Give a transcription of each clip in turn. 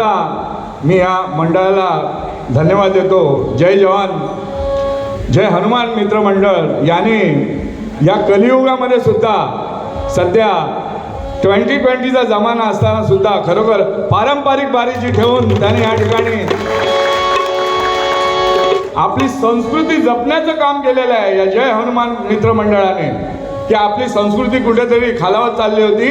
म्हणता मी या मंडळाला धन्यवाद देतो. जय जवान. जय हनुमान मित्र मंडळ. याने या कलियुगामध्ये सुद्धा सध्या ट्वेंटी ट्वेंटीचा जमाना असताना सुद्धा खरोखर पारंपरिक बारीची ठेवून त्याने या ठिकाणी आपली संस्कृती जपण्याचं काम केलेलं आहे. या जय हनुमान मित्र मंडळाने. की आपली संस्कृती कुठेतरी खालावत चालली होती.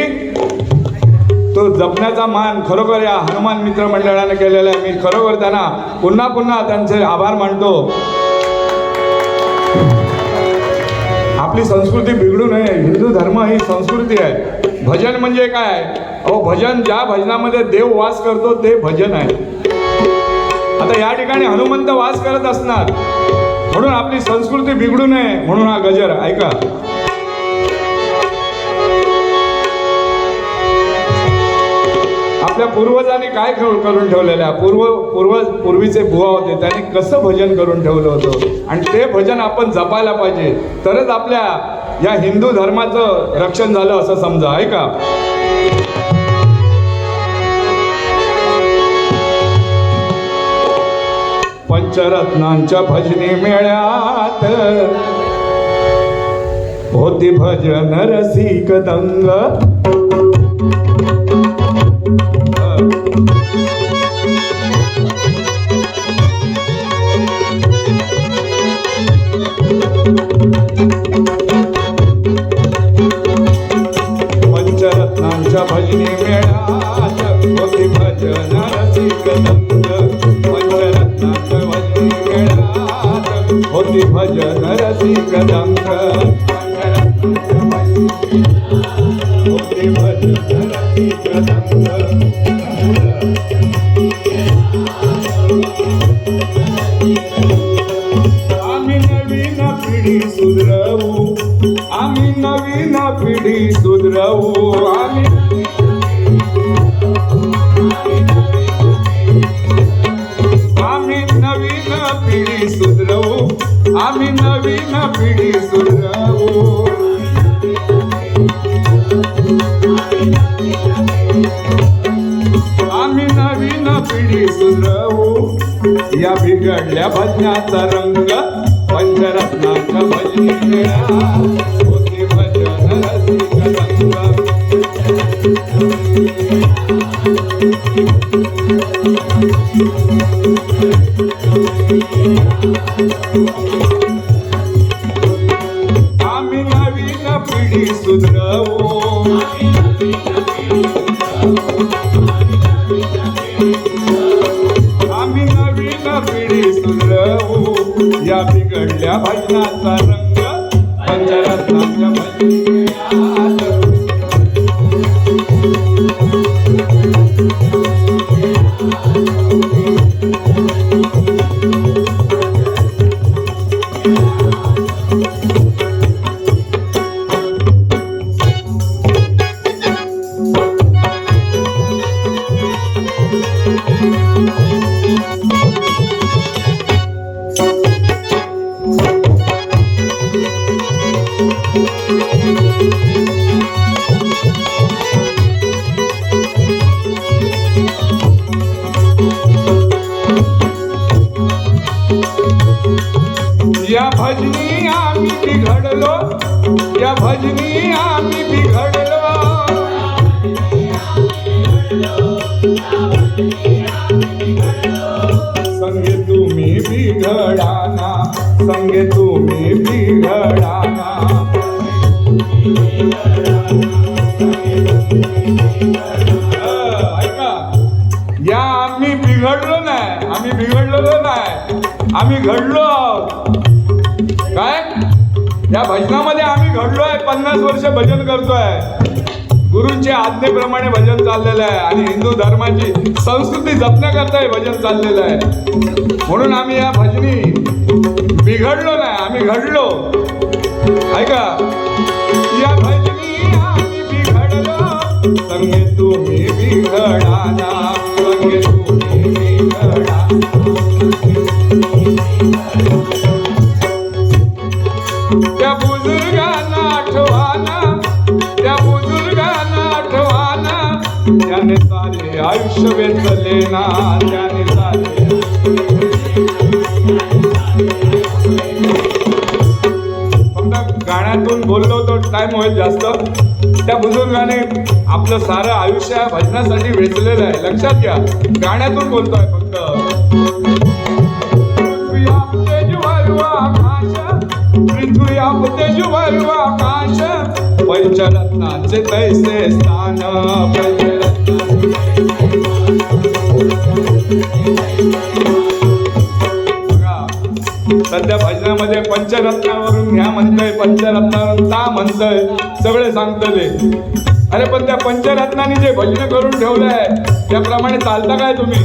तो जपण्याचा मान खरोखर या हनुमान मित्र मंडळाने केलेला आहे. मी खरोखर त्यांना पुन्हा पुन्हा त्यांचे आभार मानतो. आपली संस्कृती बिघडू नये हिंदू धर्म ही संस्कृती आहे. भजन म्हणजे काय? अहो भजन ज्या भजनामध्ये देव वास करतो ते भजन आहे. आता या ठिकाणी हनुमंत वास करत असणार. म्हणून आपली संस्कृती बिघडू नये म्हणून हा गजर ऐका. आपल्या पूर्वजांनी काय करून ठेवलेलं आहे? पूर्व पूर्व पूर्वीचे बुवा होते त्यांनी कसं भजन करून ठेवलं होतं? आणि ते भजन आपण जपायला पाहिजे. तरच आपल्या या हिंदू धर्माचं रक्षण झालं असं समजा आहे का? पंचरत्नांच्या भजनी मेळ्यात होती भजन रसिक दंग. पंचरत्नांच्या भजनी मेळ्यात होती भजन रसिक दंग पंचरत्नांच्या भजनी मेळ्यात होती भजन रसिक दंग होती भजन रसिक दंग भजनी बिघडाना संगे तुम्ही बिघडाना ऐका या आम्ही बिघडलो नाही आम्ही बिघडलेलो नाही आम्ही घडलो आहोत. काय? या भजनामध्ये आम्ही घडलो आहे पन्नास वर्ष भजन करतोय. गुरुंच्या आज्ञेप्रमाणे भजन चाललेलं आहे आणि हिंदू धर्माची संस्कृती जपण्याकरता हे भजन चाललेलं आहे. म्हणून आम्ही या भजनी बिघडलो नाही आम्ही घडलो. ऐका. या भजनी आम्ही बिघडलो. संगे तुम्ही बिघडाना संगे तुम्ही बिघडा. आयुष्य वेचले ना त्याने फक्त गाण्यातून बोललो तो टाइम होईल जास्त. त्या बुजुर्गाने आपलं सारं आयुष्य भजनासाठी वेचलेलं आहे. लक्षात घ्या गाण्यातून बोलतोय फक्त. पंचरत्नाचे तैसे स्थान सध्या भजनामध्ये पंचरत्नावरून घ्या म्हणतंय पंचरत्नावरून ता म्हणतंय सगळे सांगतले. अरे पण त्या पंचरत्नाने जे भजन करून ठेवलंय त्याप्रमाणे चालता काय तुम्ही?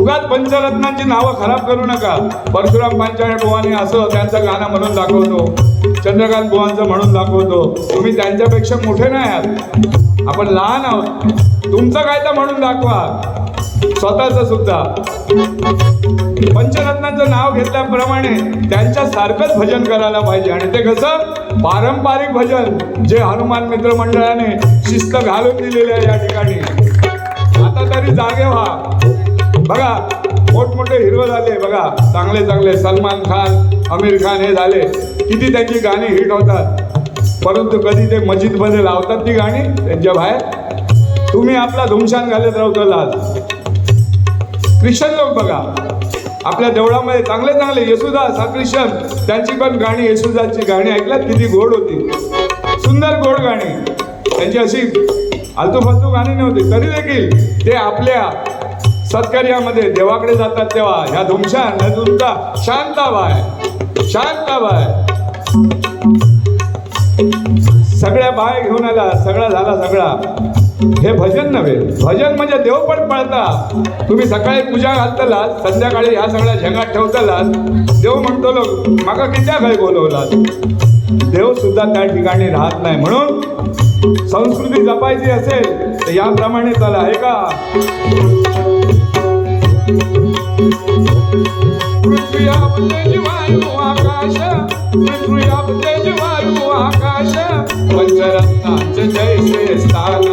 उगाच पंचरत्नांची नावं खराब करू नका. परशुराम पांचाळे बुवानी असं त्यांचं गाणं म्हणून दाखवतो. चंद्रकांत बुवांचं म्हणून दाखवतो. तुम्ही त्यांच्यापेक्षा मोठे नाही आहात. आपण लहान आहोत. तुमचं काय तर म्हणून दाखवा. स्वतःच सुद्धा. पंचरत्नाचं नाव घेतल्याप्रमाणे त्यांच्या सारखंच भजन करायला पाहिजे. आणि ते कसं? पारंपरिक भजन जे हनुमान मित्र मंडळाने शिस्त घालून दिलेले आहे या ठिकाणी. आता तरी जागे व्हा. बघा मोठमोठे हिरो झाले. बघा चांगले चांगले. सलमान खान आमिर खान हे झाले. किती त्यांची गाणी हिट होतात. परंतु कधी ते मस्जिदमध्ये लावतात ती गाणी त्यांच्या बाहेर? तुम्ही आपला धुमशान घालत राहतो आज ख्रिश्चन लोक बघा आपल्या देवळामध्ये चांगले चांगले येसुदास हा ख्रिश्चन त्यांची पण गाणी येसुदासची गाणी ऐकल्यात. किती गोड होती. सुंदर गोड गाणी. त्यांची अशी आलतूफालतू गाणी नव्हती. तरी देखील ते आपल्या सत्कार्यामध्ये देवाकडे जातात तेव्हा ह्या धुमशान ह्या तुमचा शांताबाय शांताबाय सगळ्या बाय घेऊन आला सगळा झाला सगळा. हे भजन नव्हे. भजन म्हणजे देव पण पळता. तुम्ही सकाळी पूजा घालतलात संध्याकाळी ह्या सगळ्या झंगात ठेवतलात. देव म्हणतो लोक माका कित्या काही बोलवलात? देव सुद्धा त्या ठिकाणी राहत नाही. म्हणून संस्कृती जपायची असेल तर याप्रमाणे चला आहे का? पृथ्वी आपले जीवाणू आकाश पृथ्वी आपले जीवाणू आकाश पंचरत्नाचे जैसे स्थान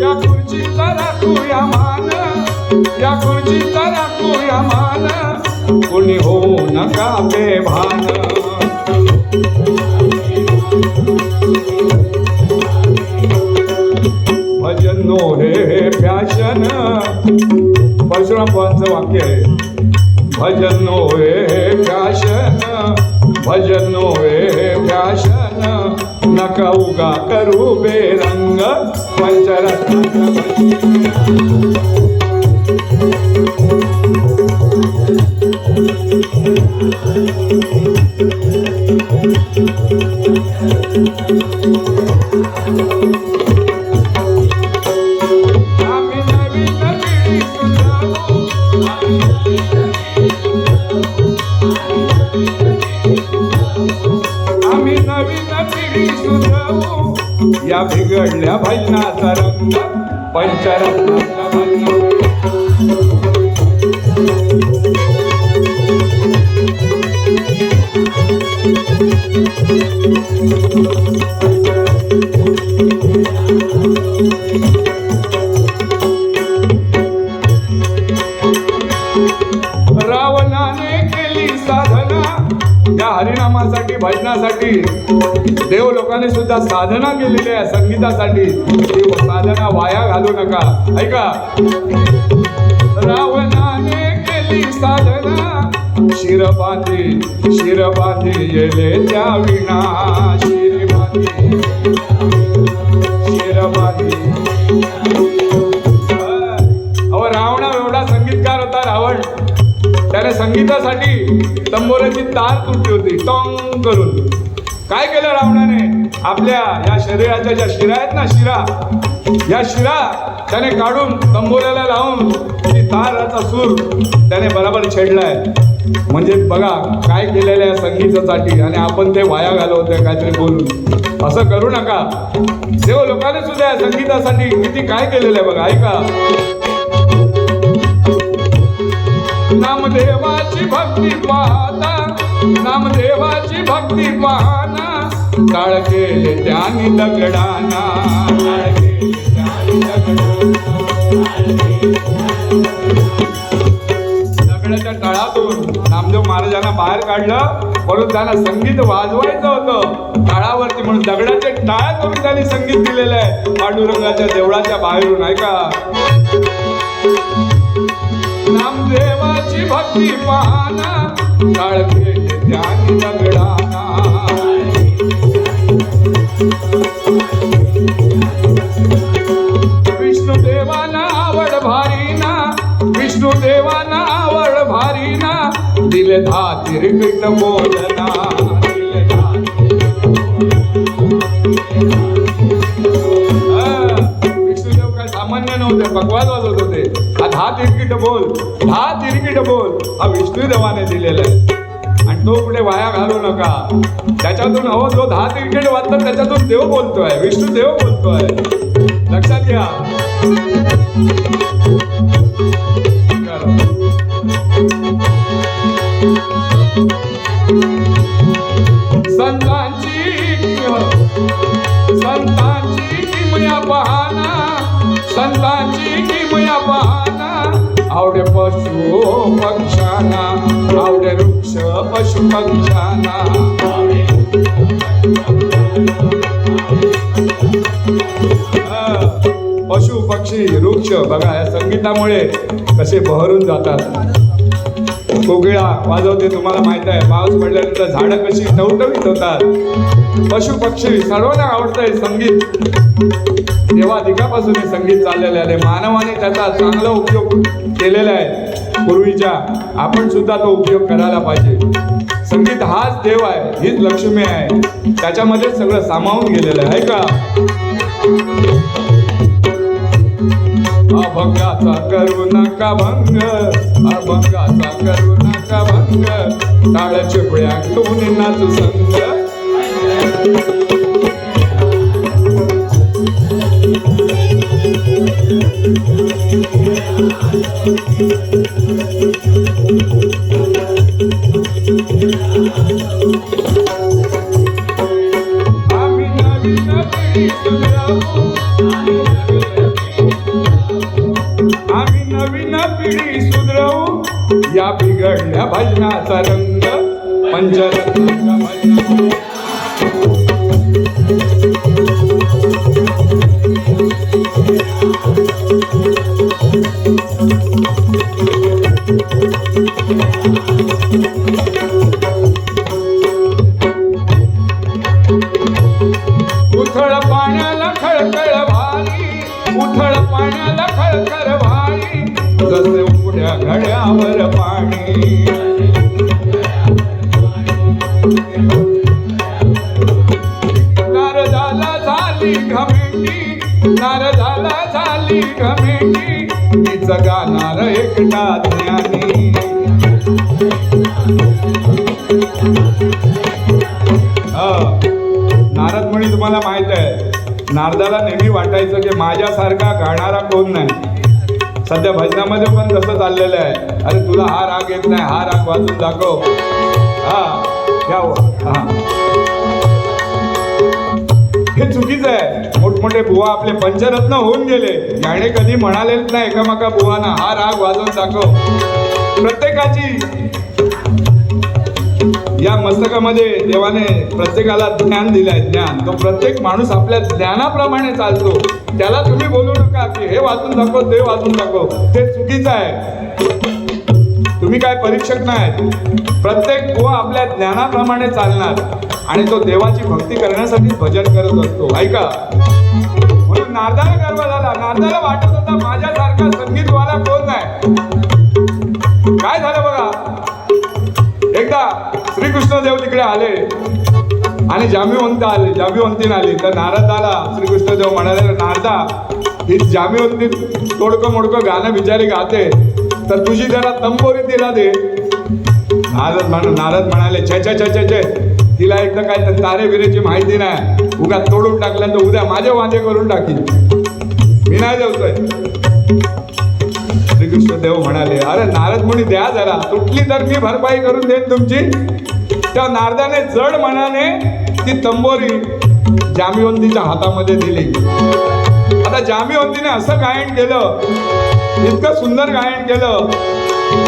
या खुर्चीचा राखूया मान या खुर्चीचा राखूया मान कुणी होऊ नका बेभान. भजन नो हे फॅशन. परशुराम बुवांचं वाक्य आहे. भजन नो हे फॅशन. भजन नो हे फॅशन. नका उगा करू बेरंग. पंचरत्न या बिघडल्या भजनाचा रंग पंचरत्नाचा भजन वाचनासाठी देव लोकांनी सुद्धा साधना केलेली आहे संगीतासाठी. ती साधना वाया घालू नका. ऐका. रावणाने केली साधना. शिरबांधी शिरबांधी येले त्या विना शिरबांधी शिरबांधी संगीतासाठी तंबोऱ्याची तार तुटली होती. टॉंग करून. काय केलं रावणाने? आपल्या या शरीराच्या ज्या शिरा आहेत ना शिरा या शिरा त्याने काढून तंबोऱ्याला लावून ती ताराचा सूर त्याने बराबर छेडलाय. म्हणजे बघा काय केलेलं आहे संगीतासाठी आणि आपण ते वाया घालवतोय काहीतरी बोलून. असं करू नका. देव लोकांनी सुद्धा या संगीतासाठी किती काय केलेलं आहे बघा ऐका. भक्ती पाहता नामदेवाची भक्ती पाहना टाळ केले त्यानी दगडाना. दगडाच्या तळातून नामदेव महाराजांना बाहेर काढलं म्हणून त्यांना संगीत वाजवायचं होतं. टाळावरती म्हणून दगडाचे टाळ करून त्यांनी संगीत दिलेलं आहे. पांडुरंगाच्या देवळाच्या बाहेरून ऐका. नामदेवाची भक्ती पाहना टाळ केले त्यानी दगडाना विष्णुदेवाना आवड भारी ना विष्णुदेवाना आवड भारी ना दिले धा तिरपिट बोलना विष्णुदेव काय सामान्य नव्हते भगवान दहा तिरकीट बोल दहा तिरकीट बोल. हा विष्णुदेवाने दिलेला आहे. आणि तो कुठे वाया घालू नका. त्याच्यातून हो जो दहा तिरकीट वाचतात त्याच्यातून देव बोलतोय. विष्णू देव बोलतोय. लक्षात घ्या. पशु पक्षांना आवडे वृक्ष पशु पक्षांना पशु पक्षी वृक्ष बघा या संगीतामुळे कसे बहरून जातात. कोकिळा वाजवते तुम्हाला माहीत आहे पाऊस पडल्यानंतर झाडं कशी टवटवीत होतात. पशु पक्षी सर्वांना आवडतंय संगीत. तेव्हा अधिकापासून हे संगीत चाललेले आहे. मानवाने त्याचा चांगला उपयोग केलेला आहे. पूर्वीच्या आपण सुद्धा तो उपयोग करायला पाहिजे. संगीत हाच देव आहे हीच लक्ष्मी आहे. त्याच्यामध्ये सगळं सामावून गेलेलं आहे का? अभंगाचा करू नका भंग अभंगाचा करू नका भंग. टाळ चिपळ्या घेऊन नाचू संग. आम्ही नवीन पिढी सुधरवू. या बिघडल्या भजनाचा रंग पंचरत्नाचा एकटा ज्ञानी नारद म्हणी तुम्हाला माहीत आहे नारदाला नेहमी वाटायचं की माझ्यासारखा गाणारा कोण नाही. सध्या भजनामध्ये पण तसं चाललेलं आहे. अरे तुला हा राग येत नाही हा राग वाजून दाखव. हा घ्या हा. हे चुकीचं आहे. मोठमोठे बुवा आपले पंचरत्न होऊन गेले. याने कधी म्हणालेच नाही एकामेका बुवाना हा राग वाजवून दाखव. प्रत्येकाची या मस्तकामध्ये देवाने प्रत्येकाला ज्ञान दिलंय ज्ञान. तो प्रत्येक माणूस आपल्या ज्ञानाप्रमाणे चालतो. त्याला तुम्ही बोलू नका की हे वाचून दाखव ते वाचून दाखव. ते चुकीचं आहे. तुम्ही काय परीक्षक नाही. प्रत्येक बुवा आपल्या ज्ञानाप्रमाणे चालणार. आणि तो देवाची भक्ती करण्यासाठी भजन करत असतो. ऐका. म्हणून नारदाला गर्व झाला. नारदाला वाटत होता माझ्यासारखा संगीतवाला कोण नाही? काय झालं बघा? एकदा श्रीकृष्ण देव तिकडे आले. आणि जामीवंत आले. जामीवंतीन आली. तर नारदाला श्रीकृष्ण देव म्हणाले नारदा ही जामीवंती तोडकं मोडकं गाणं बिचारी गाते. तर तुझी जरा तंबोरी तिला दे. नारद म्हण नारद म्हणाले छे छे छे छे छे. तिला एकदा काय तर तारे बिरेची माहिती नाही. उगा तोडून टाकल्या तर उद्या माझे वादे करून टाकील मी नाही देवतोय. श्रीकृष्ण देव म्हणाले अरे नारद मुनी द्या जरा. तुटली तर मी भरपाई करून देईन तुमची. त्या नारदाने जड मनाने ती तंबोरी जामीवंतीच्या हातामध्ये दिली. आता जामीवंतीने असं गायन केलं इतकं सुंदर गायन केलं.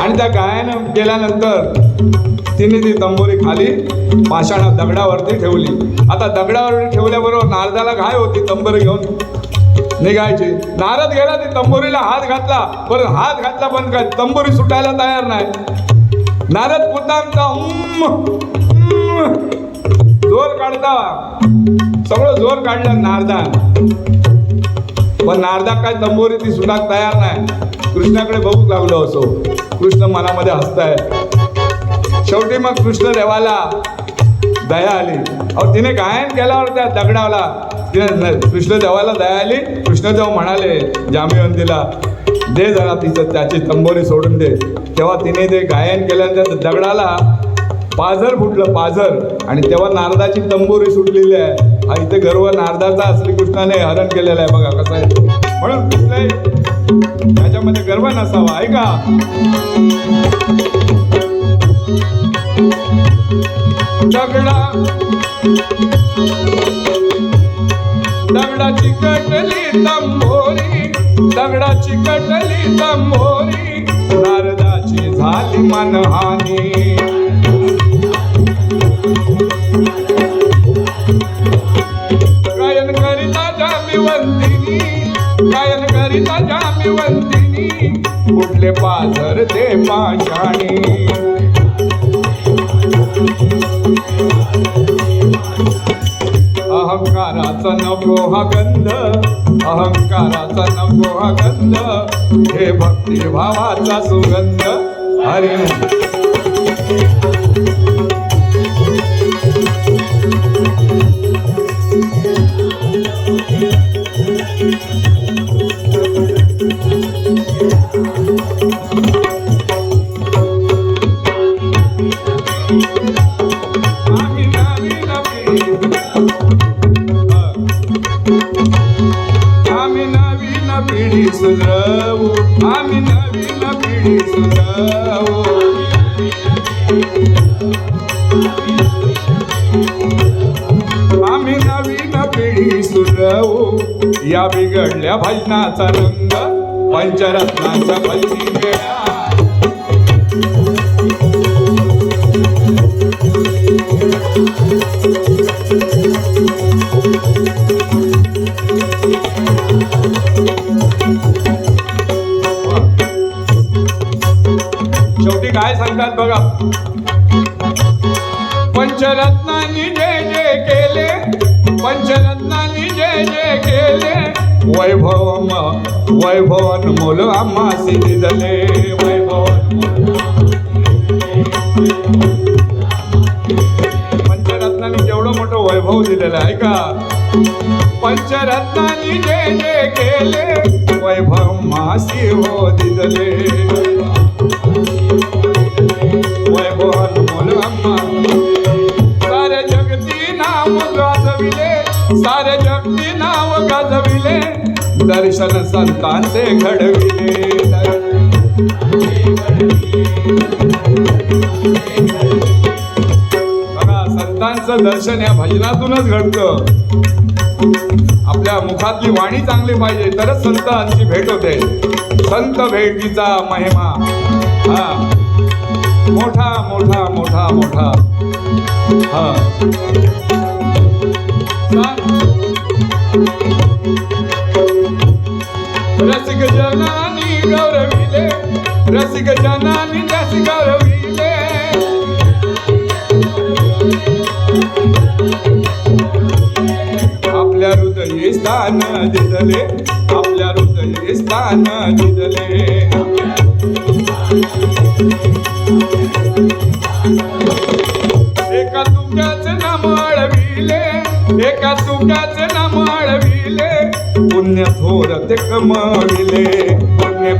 आणि त्या गायन केल्यानंतर तिने ती तंबोरी खाली पाषाणा दगडावरती ठेवली. आता दगडावरती ठेवल्याबरोबर नारदाला घाय होती तंबोरी घेऊन. निघायची. नारद गेला ती तंबोरीला हात घातला. पण हात घातला पण काय? तंबोरी सुटायला तयार नाही. नारद पुतांचा जोर काढता. सगळं जोर काढलं नारदान. पण नारदा काय तंबोरी ती सुद्धा तयार नाही. कृष्णाकडे बघू लागलो असो. कृष्ण मनामध्ये हसताय शेवटी मग कृष्ण देवाला दया आली. अहो तिने गायन केल्यावर त्या दगडावला तिने न- कृष्ण देवाला दया आली. कृष्णदेव म्हणाले जामिवंतीला दे जरा तिचं त्याची तंबोरी सोडून दे. तेव्हा तिने ते गायन केल्यानंतर दगडाला पाझर फुटलं पाझर आणि तेव्हा नारदाची तंबोरी सुटलेली आहे. हा इथे गर्व नारदाचा श्रीकृष्णाने हरण केलेला आहे बघा कसं आहे. म्हणून कुठलाही त्याच्यामध्ये गर्व नसावा ऐका. दगडा. दगडाची कटली तंभोरी दगडाची कटली तंभोरी नारदाची झाली मनहानी. करिता कुठले पाझर ते पाषाणी. अहंकाराचा नको हा गंध अहंकाराचा नको हा गंध. हे भक्ती भावाचा सुगंध. हरी रत्नाचा रंग पंचरत्नाचा भजनी मेळा शेवटी काय सांगतात बघा. पंचरत्नांनी जय जय केले पंचरत्नांनी जय जय केले वैभव वैभवन मोल आम्हासी दिले वैभवन पंचरत्नांनी केवढं मोठं वैभव दिलेलं आहे का? पंचरत्नांनी जे जे केले वैभव मासी हो दिदले. वैभवन मोल आम्हा सारे जगती नाम गाजविले सारे जग दर्शन संतांचे घडविले बघा संतांचं दर्शन या भजनातूनच घडतं. आपल्या मुखातली वाणी चांगली पाहिजे तरच संतांची भेट होते. संत भेटीचा महिमा. हा. मोठा मोठा मोठा मोठा. हा. रसिक जनानी गौरविले रसिक जनानी जस गौरविले. आपल्या हृदय स्थान दिदले आपल्या हृदय स्थान दिदले एका तुक्याचे नाम अळविले एका तुक्याचे पुण्य थोर ते कमविले पुण्य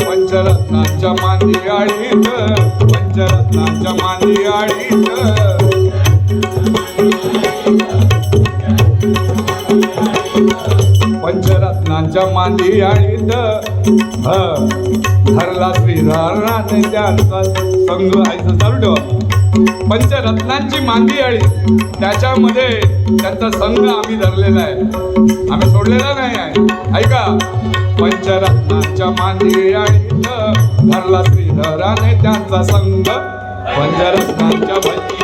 पंचरत्नाच्या मांदी आळीत पंचरत्नाच्या मांदी आळीत. पंचरत्नाच्या मांदी आळीत ह धरला श्रीधराने त्यांचा संघ आयचं चालू ठेवा. पंचरत्नांची मांदी आळी त्याच्यामध्ये त्यांचा संघ आम्ही धरलेला आहे. आम्ही सोडलेला नाही आहे. ऐका. पंचरत्नांच्या मांदी आळीत धरला श्रीधराने त्यांचा संघ. पंचरत्नांच्या भजी